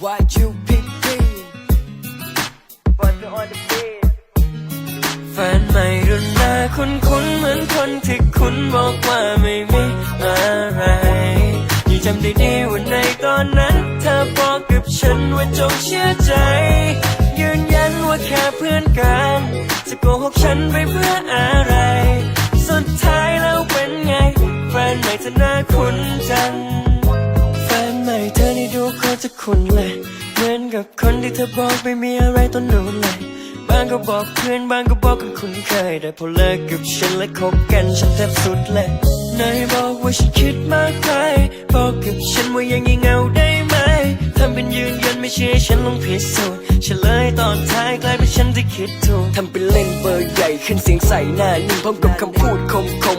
Why you be free? แฟนใหม่รุ่นหน้าคุ้นคุ้นๆเหมือนคนที่คุณบอกว่าไม่มีอะไรยังจำได้ดีว่าในตอนนั้น เธอบอกกับฉันว่าจงเชื่อใจ ยืนยันว่าแค่เพื่อนกัน จะโกหกฉันไปเพื่ออะไร สุดท้ายแล้วเป็นไง แฟนใหม่เธอหน้าคุ้นจัง คนเลยเหมือนกับคนที่เธอบอกไม่มีอะไรตอนนู้นเลย บางก็บอกเพื่อนบางก็บอกกันคุ้นเคย แต่พอเลิกกับฉันและคบกันฉันแทบสุดเลยนายบอกว่าฉันคิดมากไปบอกกับฉันว่ายังยิ่งเอาได้ไหมทำเป็นยืนยันไม่เชื่อฉันลองพิสูจน์เฉลยตอนท้ายกลายเป็นฉันที่คิดถูกทำเป็นเล่นเบอร์ใหญ่ขึ้นเสียงใส่หน้านิ่งพร้อมกับคำพูดคมคม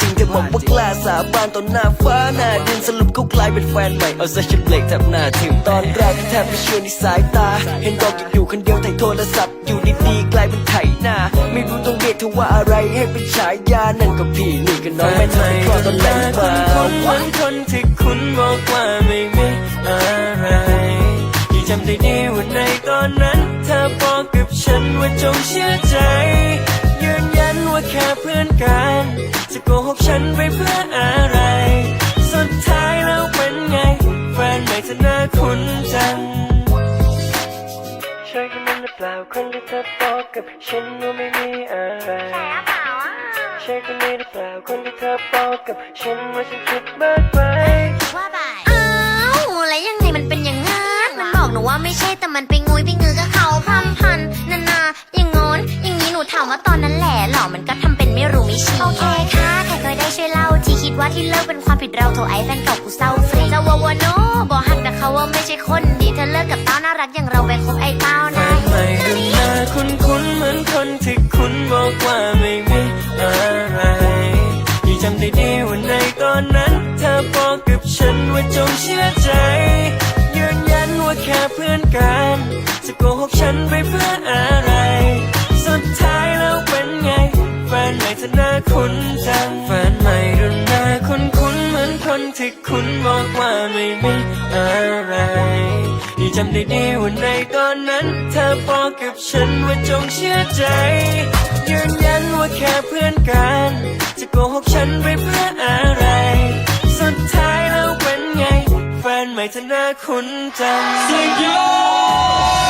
จริงเธอบอกว่ากล้าสาบานต่อหน้าฟ้าหน้าดินสรุปเขากลายเป็นแฟนใหม่เอาซะฉันเบรกแทบหน้าทิ่มตอนแรกแทบไม่เชื่อในสายตา เห็นบอกอยู่คนเดียวถ่ายโทรศัพท์อยู่ดีๆกลายเป็นไถหน้า ไม่รู้ต้องเรียกเธอว่าอะไรให้เป็นฉายานั่นก็พี่นี่ก็น้องไม่ทำให้คลอดตอนไหนมาคุ้นๆเหมือนคนที่คุณบอกว่าไม่มีอะไรยังจำได้ดีว่าในตอนนั้นเธอบอกกับฉันว่าจงเชื่อใจ ยืนยันว่าแค่เพื่อนกันจะโก หกฉันไปเพื่ออะไร สุดท้ายแล้วเป็นไง แฟนใหม่เธอน้าคุ้นจังใช่คนนั้นหรือเปล่าคนที่เธอบอกกับฉันว่าไม่มีอะไรใช่คนนี้หรือเปล่าคนที่เธอบอกกับฉันว่าฉันคิดมากไปว่าไปอ้าวแล้วยังไงมันเป็นอย่างงั้นมันบอกหนูว่าไม่ใช่แต่มันไปงุยไปงือกับเขาพร่ำพันนานาอย่างงอนอย่างนี้หนูถามว่าตอนนั้นแหละหรอมันก็ทำเป็นไม่รู้ไม่ชี้ ที่เลิกเป็นความผิดเราโทรไอ้แฟนเก่ากูเศร้าฟรีจะว่าวาโนบอกหักแต่เขาว่าไม่ใช่คนดีเธอเลิกกับเต้าน่ารักอย่างเราไปคบไอ้เต้าแฟนะนใหม่ดูหน้าคุ้นคุ้นๆเหมือนคนที่คุณบอกว่าไม่มีอะไรยังจำได้ดีว่าในตอนนั้น เธอบอกกับฉันว่าจงเชื่อใจยืนยันว่าแค่เพื่อนกันจะโกหกฉันไปเพื่ออะไร ที่คุณบอกว่าไม่มีอะไรที่จำได้ดีว่าในตอนนั้นเธอบอกกับฉันว่าจงเชื่อใจ ยืนยันว่าแค่เพื่อนกัน จะโกหกฉันไปเพื่ออะไร สุดท้ายแล้วเป็นไง แฟนใหม่เธอหน้าคุ้นจัง Sing yo! What's everything